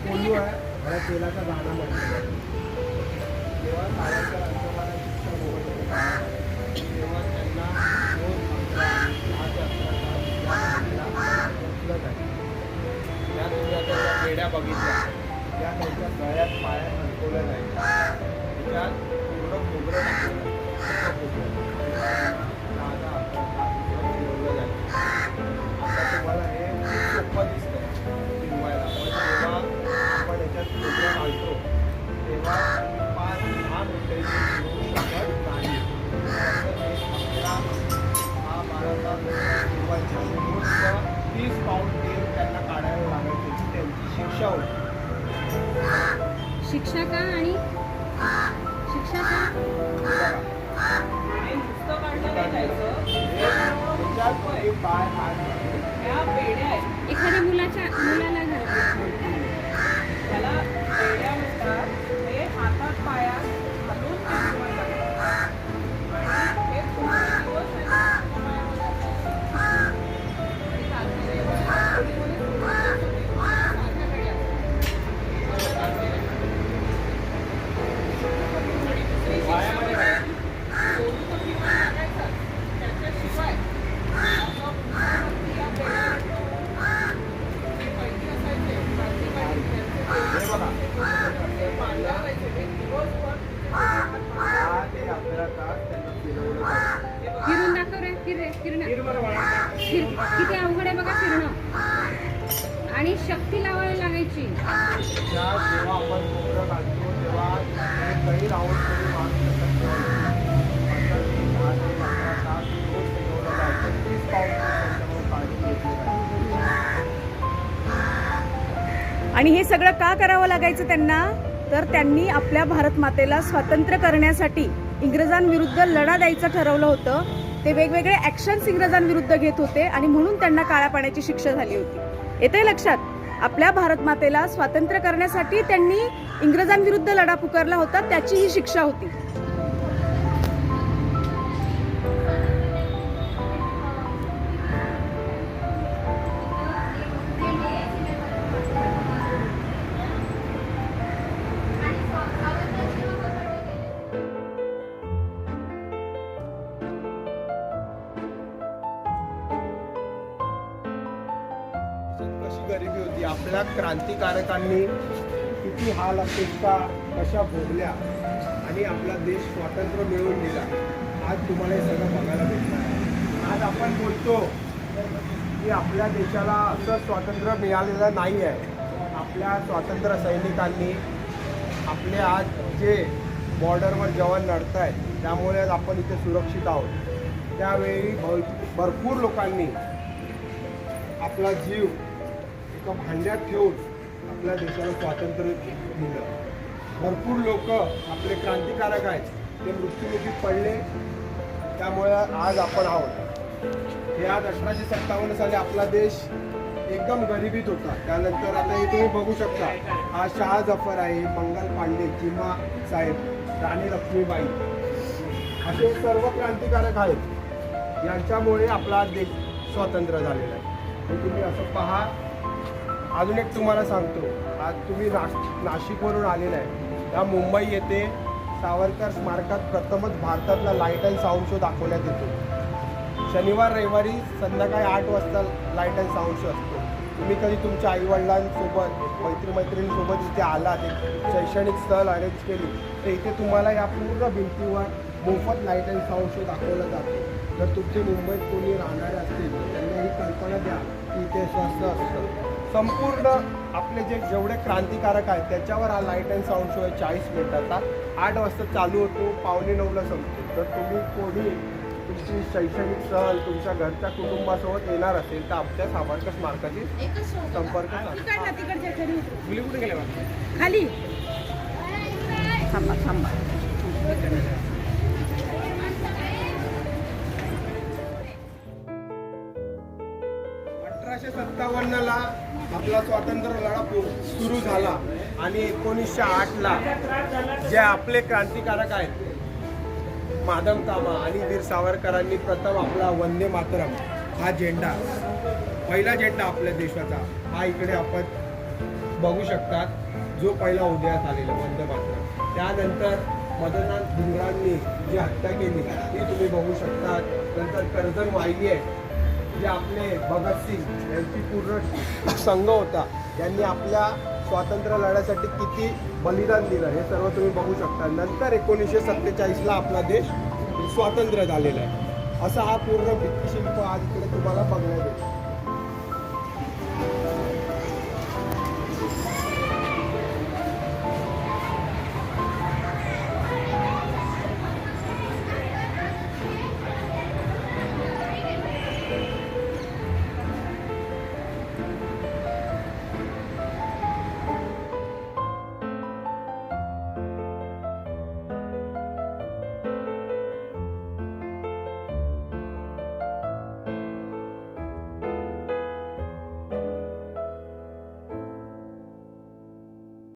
कोल्हू आहे. तेलाचा दाणा म्हणतो जेव्हा सावरकर तेव्हा त्यांना त्या पेढ्या बघितल्या त्या त्यांच्या गळ्यात पाया अडकवल्या जायच्या त्याच्यात पूर्ण खोबरं तास तीस पाऊंड तेल त्यांना काढायला लागायचे त्यांची शिक्षा होती शिक्षा का आणि फिरून दाखव रे फिर रे फिरणं फिर किती अवघड आहे बघा फिरणं. आणि शक्ती लावायला लागायची. जेव्हा आपण तेव्हा काही आणि हे सगळं का करावं लागायचं त्यांना? तर त्यांनी आपल्या भारत मातेला स्वातंत्र्य करण्यासाठी इंग्रजांविरुद्ध लढा द्यायचं ठरवलं होतं. ते वेगवेगळे ॲक्शन्स इंग्रजांविरुद्ध घेत होते आणि म्हणून त्यांना काळ्या पाण्याची शिक्षा झाली होती. येते लक्षात? आपल्या भारत मातेला स्वातंत्र्य करण्यासाठी त्यांनी इंग्रजांविरुद्ध लढा पुकारला होता त्याची ही शिक्षा होती. गरिबी होती. आपल्या क्रांतिकारकांनी किती हाल अपेक्षा कशा भोगल्या आणि आपला देश स्वातंत्र्य मिळवून दिला आज तुम्हाला हे सगळं बघायला भेटणार आज आपण बोलतो की आपल्या देशाला असं स्वातंत्र्य मिळालेलं नाही आहे. आपल्या स्वातंत्र्य सैनिकांनी आपले आज जे बॉर्डरवर जवान लढत आहेत त्यामुळे आज आपण इथे सुरक्षित आहोत. त्यावेळी भर- भरपूर लोकांनी आपला जीव एका भांड्यात ठेवून आपल्या देशाला स्वातंत्र्य दिलं भरपूर लोक आपले क्रांतिकारक आहेत. ते मृत्यूमुखी पडले. त्यामुळे आज आपण आहोत. हे आज अठराशे सत्तावन्न साली आपला देश एकदम गरिबीत होता. त्यानंतर आता हे तुम्ही बघू शकता हा शहा जफर आहे मंगल पांडे चिमा साहेब राणी लक्ष्मीबाई. असे सर्व क्रांतिकारक आहेत. यांच्यामुळे आपला देश स्वातंत्र्य झालेला आहे. हे तुम्ही असं पहा. अजून एक तुम्हाला सांगतो. आज तुम्ही नाश नाशिकवरून आलेला आहे. या मुंबई येथे सावरकर स्मारकात प्रथमच भारतातला लाइट अँड साऊंड शो दाखवण्यात येतो. शनिवार रविवारी संध्याकाळी आठ वाजता लाइट अँड साऊंड शो असतो. तुम्ही कधी तुमच्या आईवडिलांसोबत मैत्रीमैत्रिणींसोबत इथे आलात एक शैक्षणिक स्थळ अरेंज केली तर इथे तुम्हाला या पूर्ण भिंतीवर मोफत लाइट अँड साऊंड शो दाखवला जातो. जर तुमचे मुंबईत कोणी राहणारे असतील तर त्यांना ही कल्पना द्या की इथे स्वस्त असतं. संपूर्ण आपले जे जेवढे क्रांतिकारक आहेत त्याच्यावर हा लाइट अँड साऊंड शो आहे चाळीस मिनिटाचा. आठ वाजता चालू होतो पावणे नऊला संपतो. जर तुम्ही कोणी तुमची शैक्षणिक सहल तुमच्या घरच्या कुटुंबासोबत येणार असेल तर आमच्या सावरकर स्मारकाची संपर्क मुली कुठे गेल्या? खाली. थांबा थांबा. अठराशे सत्तावन्नला आपला स्वातंत्र्य लढा सुरू झाला. आणि एकोणीसशे आठला जे आपले क्रांतिकारक आहेत माधव कामा आणि वीर सावरकरांनी प्रथम आपला वंदे मातरम हा झेंडा पहिला झेंडा आपल्या देशाचा हा इकडे आपण बघू शकतात जो पहिला उदयात आलेला वंदे मातरम. त्यानंतर मदननाथ डुंगरांनी जी हत्या केली ती तुम्ही बघू शकतात. नंतर कर्जन वाहिली आहे जे आपले भगतसिंग यांची पूर्ण संघ होता त्यांनी आपल्या स्वातंत्र्य लढ्यासाठी किती बलिदान दिलं हे सर्व तुम्ही बघू शकता. नंतर एकोणीसशे सत्तेचाळीसला आपला देश स्वातंत्र्य झालेला आहे. असा हा पूर्ण भित्तिशिल्प आज इकडे तुम्हाला बघण्यात येतो